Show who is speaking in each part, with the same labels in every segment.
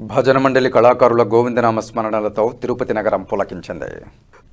Speaker 1: భజన మండలి కళాకారుల గోవిందనామ స్మరణలతో తిరుపతి నగరం పులకించింది.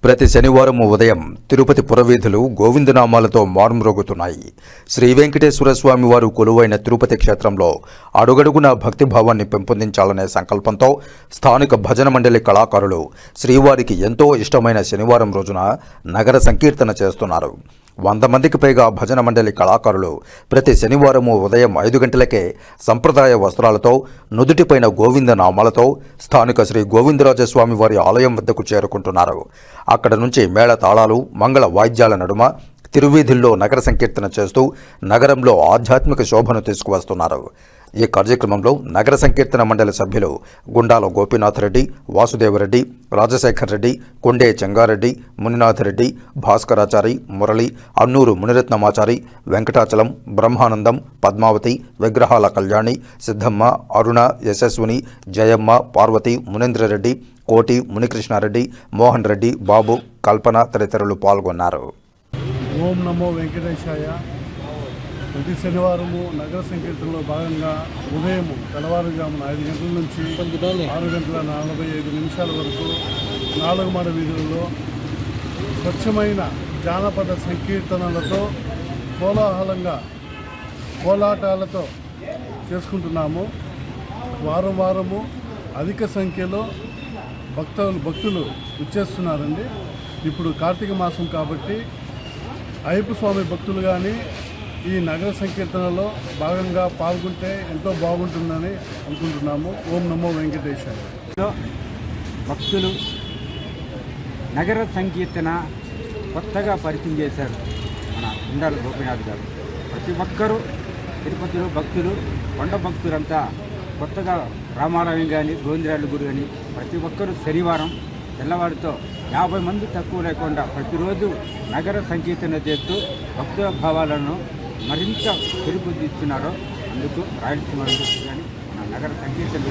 Speaker 1: ప్రతి శనివారం ఉదయం తిరుపతి పురవీధులు గోవిందనామాలతో మారుమ్రోగుతున్నాయి. శ్రీ వెంకటేశ్వర స్వామి వారు కొలువైన తిరుపతి క్షేత్రంలో అడుగడుగున భక్తిభావాన్ని పెంపొందించాలనే సంకల్పంతో స్థానిక భజన మండలి కళాకారులు శ్రీవారికి ఎంతో ఇష్టమైన శనివారం రోజున నగర సంకీర్తన చేస్తున్నారు. వంద మందికి పైగా భజన మండలి కళాకారులు ప్రతి శనివారము ఉదయం ఐదు గంటలకే సంప్రదాయ వస్త్రాలతో నుదుటిపైన గోవింద నామాలతో స్థానిక శ్రీ గోవిందరాజస్వామి వారి ఆలయం వద్దకు చేరుకుంటున్నారు. అక్కడ నుంచి మేళ తాళాలు మంగళ వాయిద్యాల నడుమ తిరువీధుల్లో నగర సంకీర్తన చేస్తూ నగరంలో ఆధ్యాత్మిక శోభను తీసుకువస్తున్నారు. ఈ కార్యక్రమంలో నగర సంకీర్తన మండలి సభ్యులు గుండాల గోపీనాథ్ రెడ్డి వాసుదేవరెడ్డి రాజశేఖర్ రెడ్డి కొండే చెంగారెడ్డి మునినాథ్ రెడ్డి భాస్కరాచారి మురళి అన్నూరు మునిరత్నమాచారి వెంకటాచలం బ్రహ్మానందం పద్మావతి విగ్రహాల కళ్యాణి సిద్ధమ్మ అరుణ యశస్విని జయమ్మ పార్వతి మునేంద్రరెడ్డి కోటి మునికృష్ణారెడ్డి మోహన్ రెడ్డి బాబు కల్పన తదితరులు పాల్గొన్నారు.
Speaker 2: ఓం నమో వెంకటేశాయ. ప్రతి శనివారము నగర సంకీర్తనలో భాగంగా ఉదయం తెల్లవారుజామున ఐదు గంటల నుంచి ఆరు గంటల నలభై ఐదు నిమిషాల వరకు నాలుగు మాడ వీధులలో స్వచ్ఛమైన జానపద సంకీర్తనలతో కోలాహలంగా కోలాటాలతో చేసుకుంటున్నాము. వారం వారము అధిక సంఖ్యలో భక్తులు భక్తులు వచ్చేస్తున్నారండి. ఇప్పుడు కార్తీక మాసం కాబట్టి అయ్యప్ప స్వామి భక్తులు కానీ ఈ నగర సంకీర్తనలో భాగంగా పాల్గొంటే ఎంతో బాగుంటుందని అనుకుంటున్నాము. ఓం నమో
Speaker 3: వెంకటేశ్వర భక్తులు నగర సంకీర్తన కొత్తగా పరిచయం చేశారు మన ఉండాల గోపినాథ్ గారు. ప్రతి ఒక్కరూ తిరుపతిలో భక్తులు కొండ భక్తులంతా కొత్తగా రామాలయం కానీ గోవిందరాళ్ళు గుడి కానీ ప్రతి ఒక్కరూ శనివారం తెల్లవారితో యాభై మంది తక్కువ లేకుండా ప్రతిరోజు నగర సంకీర్తన చేస్తూ భక్తుల భావాలను మరింత పెరుగుదిస్తున్నారో అందుకు రాయలసీమ కానీ నగర సంకీర్తన